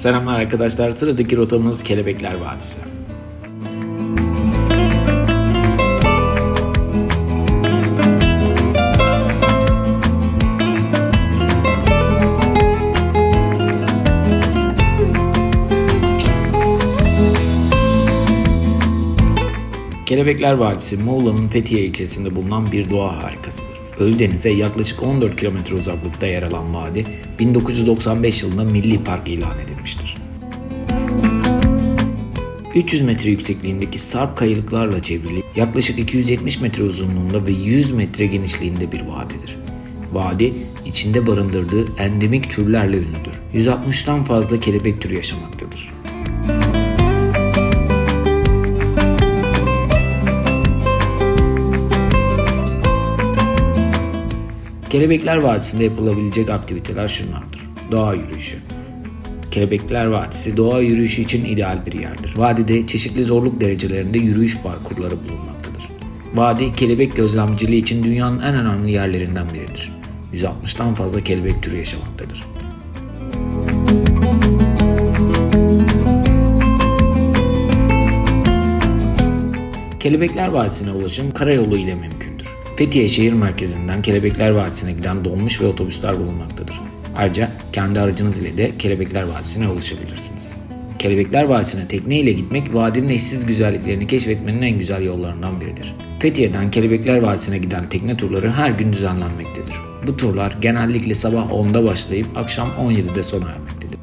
Selamlar arkadaşlar. Sıradaki rotamız Kelebekler Vadisi. Kelebekler Vadisi Muğla'nın Fethiye ilçesinde bulunan bir doğa harikasıdır. Ölüdeniz'e yaklaşık 14 kilometre uzaklıkta yer alan vadi 1995 yılında Milli Park ilan edilmiştir. 300 metre yüksekliğindeki sarp kayalıklarla çevrili yaklaşık 270 metre uzunluğunda ve 100 metre genişliğinde bir vadidir. Vadi içinde barındırdığı endemik türlerle ünlüdür. 160'tan fazla kelebek türü yaşamaktadır. Kelebekler Vadisi'nde yapılabilecek aktiviteler şunlardır. Doğa yürüyüşü. Kelebekler Vadisi doğa yürüyüşü için ideal bir yerdir. Vadide çeşitli zorluk derecelerinde yürüyüş parkurları bulunmaktadır. Vadi kelebek gözlemciliği için dünyanın en önemli yerlerinden biridir. 160'tan fazla kelebek türü yaşamaktadır. Kelebekler Vadisi'ne ulaşım karayolu ile mümkündür. Fethiye şehir merkezinden Kelebekler Vadisi'ne giden dolmuş ve otobüsler bulunmaktadır. Ayrıca kendi aracınız ile de Kelebekler Vadisi'ne ulaşabilirsiniz. Kelebekler Vadisi'ne tekne ile gitmek vadinin eşsiz güzelliklerini keşfetmenin en güzel yollarından biridir. Fethiye'den Kelebekler Vadisi'ne giden tekne turları her gün düzenlenmektedir. Bu turlar genellikle sabah 10'da başlayıp akşam 17'de sona ermektedir.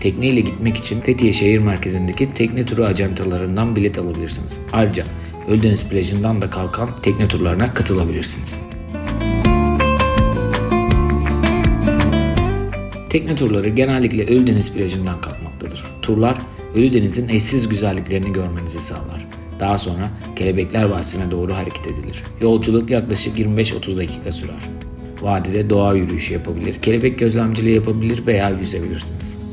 Tekne ile gitmek için Fethiye şehir merkezindeki tekne turu ajantalarından bilet alabilirsiniz. Ayrıca Ölüdeniz plajından da kalkan tekne turlarına katılabilirsiniz. Tekne turları genellikle Ölüdeniz plajından kalkmaktadır. Turlar Ölüdeniz'in eşsiz güzelliklerini görmenizi sağlar. Daha sonra Kelebekler Vadisi'ne doğru hareket edilir. Yolculuk yaklaşık 25-30 dakika sürer. Vadide doğa yürüyüşü yapabilir, kelebek gözlemciliği yapabilir veya yüzebilirsiniz.